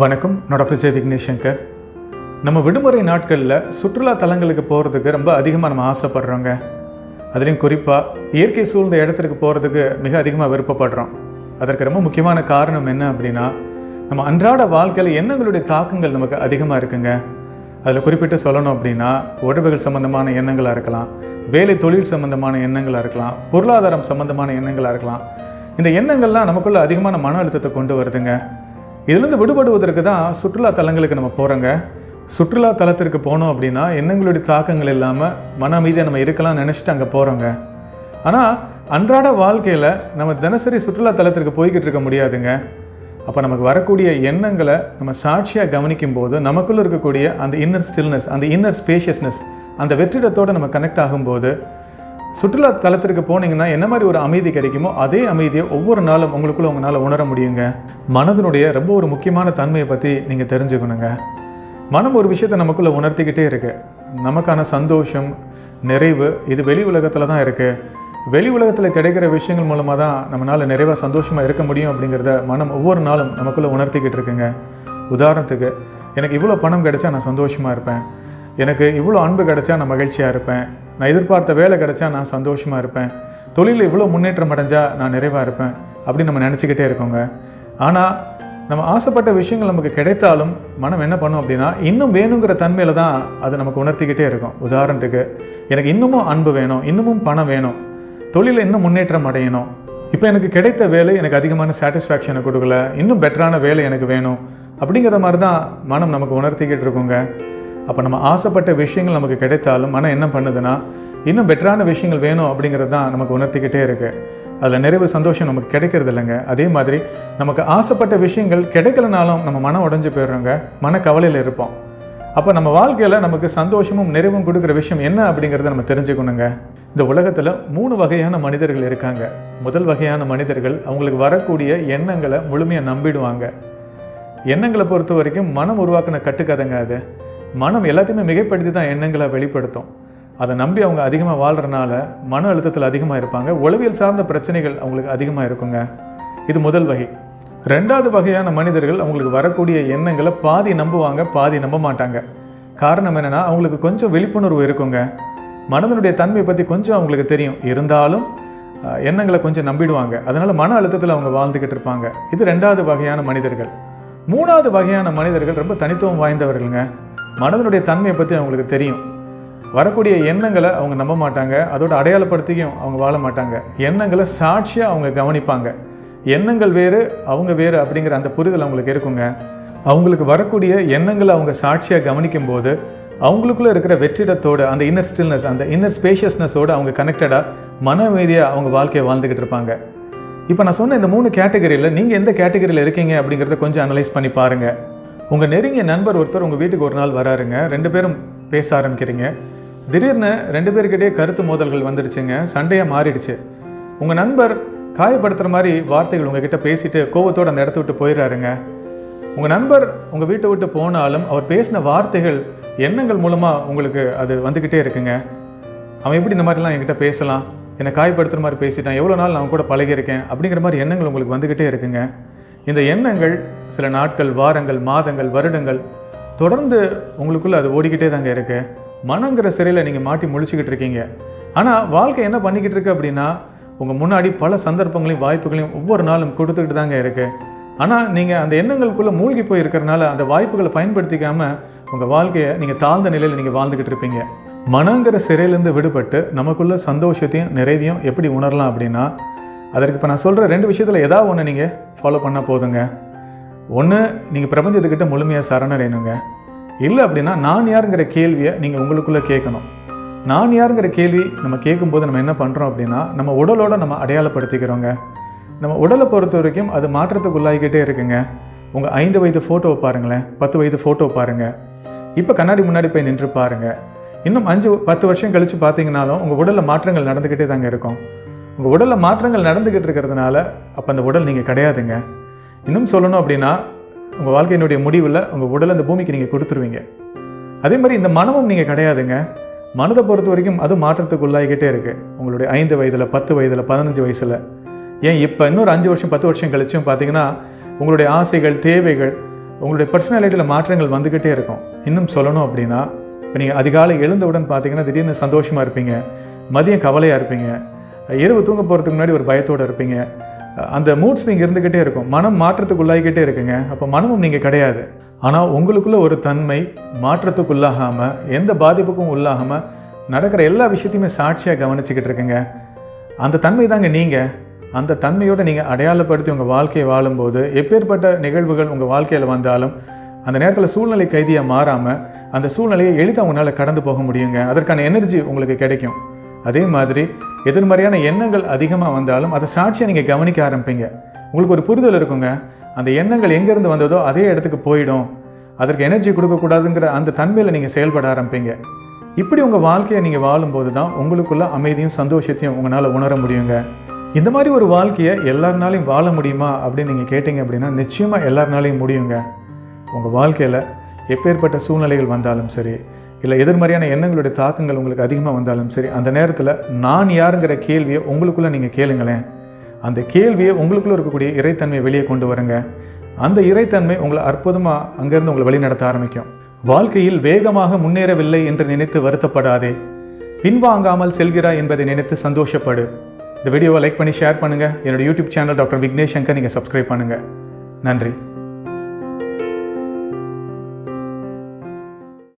வணக்கம் நான் டாக்டர் ஜெய் விக்னேஷ் சங்கர் நம்ம விடுமுறை நாட்களில் சுற்றுலா தலங்களுக்கு போகிறதுக்கு ரொம்ப அதிகமாக நம்ம ஆசைப்படுறோங்க. அதுலேயும் குறிப்பாக இயற்கை சூழ்ந்த இடத்துக்கு போகிறதுக்கு மிக அதிகமாக விருப்பப்படுறோம். அதற்கு ரொம்ப முக்கியமான காரணம் என்ன அப்படின்னா நம்ம அன்றாட வாழ்க்கையில் எண்ணங்களுடைய தாக்கங்கள் நமக்கு அதிகமாக இருக்குங்க. அதில் குறிப்பிட்டு சொல்லணும் அப்படின்னா உறவுகள் சம்மந்தமான எண்ணங்களாக இருக்கலாம் வேலை தொழில் சம்மந்தமான எண்ணங்களாக இருக்கலாம் பொருளாதாரம் சம்மந்தமான எண்ணங்களாக இருக்கலாம். இந்த எண்ணங்கள்லாம் நமக்குள்ள அதிகமான மன அழுத்தத்தை கொண்டு வருதுங்க. இதுலேருந்து விடுபடுவதற்கு தான் சுற்றுலா தலங்களுக்கு நம்ம போகிறோங்க சுற்றுலா தலத்திற்கு போனோம் அப்படின்னா எண்ணங்களுடைய தாக்கங்கள் இல்லாமல் மன அமைதியாக நம்ம இருக்கலாம் நினச்சிட்டு அங்கே போகிறோங்க ஆனால் அன்றாட வாழ்க்கையில் நம்ம தினசரி சுற்றுலா தலத்திற்கு போய்கிட்டு இருக்க முடியாதுங்க. அப்போ நமக்கு வரக்கூடிய எண்ணங்களை நம்ம சாட்சியாக கவனிக்கும் போது நமக்குள்ளே இருக்கக்கூடிய அந்த இன்னர் ஸ்டில்னஸ் அந்த இன்னர் ஸ்பேஷியஸ்னஸ் அந்த வெற்றிடத்தோடு நம்ம கனெக்ட் ஆகும்போது சுற்றுலா தலத்திற்கு போனீங்கன்னா என்ன மாதிரி ஒரு அமைதி கிடைக்குமோ அதே அமைதியை ஒவ்வொரு நாளும் உங்களுக்குள்ள உங்களால் உணர முடியுங்க. மனதினுடைய ரொம்ப ஒரு முக்கியமான தன்மையை பற்றி நீங்கள் தெரிஞ்சுக்கணுங்க. மனம் ஒரு விஷயத்தை நமக்குள்ளே உணர்த்திக்கிட்டே இருக்கு. நமக்கான சந்தோஷம் நிறைவு இது வெளி உலகத்தில் தான் இருக்குது வெளி உலகத்தில் கிடைக்கிற விஷயங்கள் மூலமாக தான் நம்மளால் நிறைவாக சந்தோஷமாக இருக்க முடியும் அப்படிங்கிறத மனம் ஒவ்வொரு நாளும் நமக்குள்ளே உணர்த்திக்கிட்டு இருக்குங்க. உதாரணத்துக்கு எனக்கு இவ்வளோ பணம் கிடைச்சா நான் சந்தோஷமாக இருப்பேன். எனக்கு இவ்வளோ அன்பு கிடைச்சா நான் மகிழ்ச்சியாக இருப்பேன். நான் எதிர்பார்த்த வேலை கிடைச்சா நான் சந்தோஷமாக இருப்பேன். தொழிலில் இவ்வளோ முன்னேற்றம் அடைஞ்சால் நான் நிறைவாக இருப்பேன் அப்படின்னு நம்ம நினச்சிக்கிட்டே இருக்கோங்க. ஆனால் நம்ம ஆசைப்பட்ட விஷயங்கள் நமக்கு கிடைத்தாலும் மனம் என்ன பண்ணும் அப்படின்னா இன்னும் வேணுங்கிற தன்மையில் தான் அது நமக்கு உணர்த்திக்கிட்டே இருக்கும். உதாரணத்துக்கு எனக்கு இன்னமும் அன்பு வேணும் இன்னமும் பணம் வேணும் தொழிலில் இன்னும் முன்னேற்றம் அடையணும். இப்போ எனக்கு கிடைத்த வேலை எனக்கு அதிகமான சாட்டிஸ்ஃபேக்ஷனை கொடுக்கல இன்னும் பெட்டரான வேலை எனக்கு வேணும் அப்படிங்கிற மாதிரி தான் மனம் நமக்கு உணர்த்திக்கிட்டு இருக்கோங்க. அப்போ நம்ம ஆசைப்பட்ட விஷயங்கள் நமக்கு கிடைத்தாலும் மனம் என்ன பண்ணுதுன்னா இன்னும் பெட்டரான விஷயங்கள் வேணும் அப்படிங்கிறது தான் நமக்கு உணர்த்திக்கிட்டே இருக்குது அதில் நிறைவு சந்தோஷம் நமக்கு கிடைக்கிறது இல்லைங்க. அதே மாதிரி நமக்கு ஆசைப்பட்ட விஷயங்கள் கிடைக்கலனாலும் நம்ம மனம் உடஞ்சு போயிடுறோங்க. மன கவலையில் இருப்போம். அப்போ நம்ம வாழ்க்கையில் நமக்கு சந்தோஷமும் நிறைவும் கொடுக்குற விஷயம் என்ன அப்படிங்கிறத நம்ம தெரிஞ்சுக்கணுங்க. இந்த உலகத்தில் மூணு வகையான மனிதர்கள் இருக்காங்க. முதல் வகையான மனிதர்கள் அவங்களுக்கு வரக்கூடிய எண்ணங்களை முழுமையாக நம்பிடுவாங்க. எண்ணங்களை பொறுத்த வரைக்கும் மனம் உருவாக்கின கட்டுக்கதைங்க அது. மனம் எல்லாத்தையுமே மிகைப்படுத்தி தான் எண்ணங்களை வெளிப்படுத்தும். அதை நம்பி அவங்க அதிகமாக வாழ்கிறனால மன அழுத்தத்தில் அதிகமாக இருப்பாங்க. உளவியல் சார்ந்த பிரச்சனைகள் அவங்களுக்கு அதிகமாக இருக்குங்க. இது முதல் வகை. ரெண்டாவது வகையான மனிதர்கள் அவங்களுக்கு வரக்கூடிய எண்ணங்களை பாதி நம்புவாங்க பாதி நம்ப மாட்டாங்க. காரணம் என்னென்னா அவங்களுக்கு கொஞ்சம் விழிப்புணர்வு இருக்குங்க. மனதனுடைய தன்மையை பற்றி கொஞ்சம் அவங்களுக்கு தெரியும். இருந்தாலும் எண்ணங்களை கொஞ்சம் நம்பிடுவாங்க. அதனால் மன அழுத்தத்தில் அவங்க வாழ்ந்துக்கிட்டு இருப்பாங்க. இது ரெண்டாவது வகையான மனிதர்கள். மூணாவது வகையான மனிதர்கள் ரொம்ப தனித்துவம் வாய்ந்தவர்கள்ங்க. மனதனுடைய தன்மையை பற்றி அவங்களுக்கு தெரியும். வரக்கூடிய எண்ணங்களை அவங்க நம்ப மாட்டாங்க. அதோட அடையாளப்படுத்தியும் அவங்க வாழ மாட்டாங்க. எண்ணங்களை சாட்சியாக அவங்க கவனிப்பாங்க. எண்ணங்கள் வேறு அவங்க வேறு அப்படிங்கிற அந்த புரிதல் அவங்களுக்கு இருக்குங்க. அவங்களுக்கு வரக்கூடிய எண்ணங்களை அவங்க சாட்சியாக கவனிக்கும் போது அவங்களுக்குள்ளே இருக்கிற வெற்றிடத்தோட அந்த இன்னர் ஸ்டில்னஸ் அந்த இன்னர் ஸ்பேஷியஸ்னஸோடு அவங்க கனெக்டடாக மன அமைதியாக அவங்க வாழ்க்கையை வாழ்ந்துக்கிட்டு இருப்பாங்க. இப்போ நான் சொன்ன இந்த மூணு கேட்டகரியில் நீங்கள் எந்த கேட்டகரியில் இருக்கீங்க அப்படிங்கிறத கொஞ்சம் அனலைஸ் பண்ணி பாருங்கள் உங்கள் நெருங்கிய நண்பர் ஒருத்தர் உங்கள் வீட்டுக்கு ஒரு நாள் வராருங்க. ரெண்டு பேரும் பேச ஆரம்பிக்கிறீங்க. திடீர்னு ரெண்டு பேருக்கிட்டே கருத்து மோதல்கள் வந்துடுச்சுங்க. சண்டையாக மாறிடுச்சு. உங்கள் நண்பர் காயப்படுத்துகிற மாதிரி வார்த்தைகள் உங்ககிட்ட பேசிட்டு கோபத்தோடு அந்த இடத்த விட்டு போயிடுறாருங்க. உங்கள் நண்பர் உங்கள் வீட்டை விட்டு போனாலும் அவர் பேசின வார்த்தைகள் எண்ணங்கள் மூலமாக உங்களுக்கு அது வந்துக்கிட்டே இருக்குங்க. அவன் எப்படி இந்த மாதிரிலாம் என்கிட்ட பேசலாம்? என்னை காயப்படுத்துகிற மாதிரி பேசிட்டான். எவ்வளோ நாள் நான் கூட பழகியிருக்கேன் அப்படிங்கிற மாதிரி எண்ணங்கள் உங்களுக்கு வந்துக்கிட்டே இருக்குங்க. இந்த எண்ணங்கள் சில நாட்கள் வாரங்கள் மாதங்கள் வருடங்கள் தொடர்ந்து உங்களுக்குள்ளே அது ஓடிக்கிட்டே தாங்க இருக்கு. மனங்கிற சிறையில் நீங்கள் மாட்டி முழிச்சுக்கிட்டு இருக்கீங்க. ஆனால் வாழ்க்கை என்ன பண்ணிக்கிட்டு இருக்கு அப்படின்னா உங்கள் முன்னாடி பல சந்தர்ப்பங்களையும் வாய்ப்புகளையும் ஒவ்வொரு நாளும் கொடுத்துக்கிட்டு தாங்க இருக்கு. ஆனால் நீங்கள் அந்த எண்ணங்களுக்குள்ளே மூழ்கி போய் இருக்கிறனால அந்த வாய்ப்புகளை பயன்படுத்திக்காம உங்கள் வாழ்க்கையை நீங்கள் தாழ்ந்த நிலையில் நீங்கள் வாழ்ந்துக்கிட்டு இருப்பீங்க. மனங்கிற சிறையிலேருந்து விடுபட்டு நமக்குள்ள சந்தோஷத்தையும் நிறைவையும் எப்படி உணரலாம் அப்படின்னா அதற்கு இப்போ நான் சொல்கிற ரெண்டு விஷயத்தில் ஏதாவது ஒன்று நீங்கள் ஃபாலோ பண்ணால் போதுங்க. ஒன்று நீங்கள் பிரபஞ்சத்துக்கிட்ட முழுமையாக சரணடையணுங்க. இல்லை அப்படின்னா நான் யாருங்கிற கேள்வியை நீங்கள் உங்களுக்குள்ளே கேட்கணும். நான் யாருங்கிற கேள்வி நம்ம கேட்கும்போது நம்ம என்ன பண்ணுறோம் அப்படின்னா நம்ம உடலோட நம்ம அடையாளப்படுத்திக்கிறோங்க. நம்ம உடலை பொறுத்த வரைக்கும் அது மாற்றத்துக்கு உள்ளாகிக்கிட்டே இருக்குங்க. உங்கள் ஐந்து வயது ஃபோட்டோவை பாருங்களேன். பத்து வயது ஃபோட்டோ பாருங்கள் இப்போ கண்ணாடி முன்னாடி போய் நின்று பாருங்க. இன்னும் அஞ்சு பத்து வருஷம் கழித்து பார்த்தீங்கனாலும் உங்கள் உடலில் மாற்றங்கள் நடந்துக்கிட்டே தாங்க இருக்கும். உங்கள் உடலில் மாற்றங்கள் நடந்துக்கிட்டு இருக்கிறதுனால அப்போ அந்த உடல் நீங்கள் கிடையாதுங்க. இன்னும் சொல்லணும் அப்படின்னா உங்கள் வாழ்க்கையினுடைய முடிவில் உங்கள் உடலை அந்த பூமிக்கு நீங்கள் கொடுத்துருவீங்க. அதே மாதிரி இந்த மனமும் நீங்கள் கிடையாதுங்க. மனதை பொறுத்த வரைக்கும் அது மாற்றத்துக்கு உள்ளாகிக்கிட்டே இருக்குது உங்களுடைய ஐந்து வயதில் பத்து வயதில் பதினஞ்சு வயசில். ஏன் இப்போ இன்னொரு அஞ்சு வருஷம் பத்து வருஷம் கழிச்சும் பார்த்தீங்கன்னா உங்களுடைய ஆசைகள் தேவைகள் உங்களுடைய பர்சனாலிட்டியில் மாற்றங்கள் வந்துக்கிட்டே இருக்கும். இன்னும் சொல்லணும் அப்படின்னா இப்போ நீங்கள் அதிகாலை எழுந்தவுடன் பார்த்தீங்கன்னா திடீர்னு சந்தோஷமாக இருப்பீங்க. மதியம் கவலையாக இருப்பீங்க. இரவு தூங்க போகிறதுக்கு முன்னாடி ஒரு பயத்தோடு இருப்பீங்க. அந்த மூட் ஸ்விங் இருந்துக்கிட்டே இருக்கும். மனம் மாற்றத்துக்குள்ளாகிக்கிட்டே இருக்குங்க. அப்போ மனமும் நீங்கள் கிடையாது. ஆனால் உங்களுக்குள்ள ஒரு தன்மை மாற்றத்துக்குள்ளாகாமல் எந்த பாதிப்புக்கும் உள்ளாகாமல் நடக்கிற எல்லா விஷயத்தையுமே சாட்சியாக கவனிச்சுக்கிட்டு இருக்குங்க. அந்த தன்மை தாங்க நீங்கள் அந்த தன்மையோடு நீங்கள் அடையாளப்படுத்தி உங்கள் வாழ்க்கையை வாழும்போது எப்பேற்பட்ட நிகழ்வுகள் உங்கள் வாழ்க்கையில் வந்தாலும் அந்த நேரத்தில் சூழ்நிலை கைதியாக மாறாமல் அந்த சூழ்நிலையை எளிதாக உங்களால் கடந்து போக முடியுங்க. அதற்கான எனர்ஜி உங்களுக்கு கிடைக்கும். அதே மாதிரி எதிர்மறையான எண்ணங்கள் அதிகமாக வந்தாலும் அதை சாட்சியை நீங்கள் கவனிக்க ஆரம்பிப்பீங்க. உங்களுக்கு ஒரு புரிதல் இருக்குங்க. அந்த எண்ணங்கள் எங்கேருந்து வந்ததோ அதே இடத்துக்கு போயிடும். அதற்கு எனர்ஜி கொடுக்கக்கூடாதுங்கிற அந்த தன்மையில் நீங்கள் செயல்பட ஆரம்பிப்பீங்க. இப்படி உங்கள் வாழ்க்கையை நீங்கள் வாழும்போது தான் உங்களுக்குள்ள அமைதியும் சந்தோஷத்தையும் உங்களால் உணர முடியுங்க. இந்த மாதிரி ஒரு வாழ்க்கையை எல்லாருனாலையும் வாழ முடியுமா அப்படின்னு நீங்கள் கேட்டிங்க அப்படின்னா நிச்சயமாக எல்லாருனாலையும் முடியுங்க. உங்கள் வாழ்க்கையில் எப்பேற்பட்ட சூழ்நிலைகள் வந்தாலும் சரி இல்லை எதிர்மறையான எண்ணங்களுடைய தாக்கங்கள் உங்களுக்கு அதிகமாக வந்தாலும் சரி அந்த நேரத்தில் நான் யாருங்கிற கேள்வியை உங்களுக்குள்ளே நீங்கள் கேளுங்களேன். அந்த கேள்வியை உங்களுக்குள்ளே இருக்கக்கூடிய இறைத்தன்மையை வெளியே கொண்டு வருங்க. அந்த இறைத்தன்மை உங்களை அற்புதமாக அங்கேருந்து உங்களை வழிநடத்த ஆரம்பிக்கும். வாழ்க்கையில் வேகமாக முன்னேறவில்லை என்று நினைத்து வருத்தப்படாதே. பின்வாங்காமல் செல்கிறாய் என்பதை நினைத்து சந்தோஷப்படு. இந்த வீடியோவை லைக் பண்ணி ஷேர் பண்ணுங்கள் என்னோடய YouTube channel doctor Vignesh Shankar நீங்கள் சப்ஸ்கிரைப் பண்ணுங்கள் நன்றி.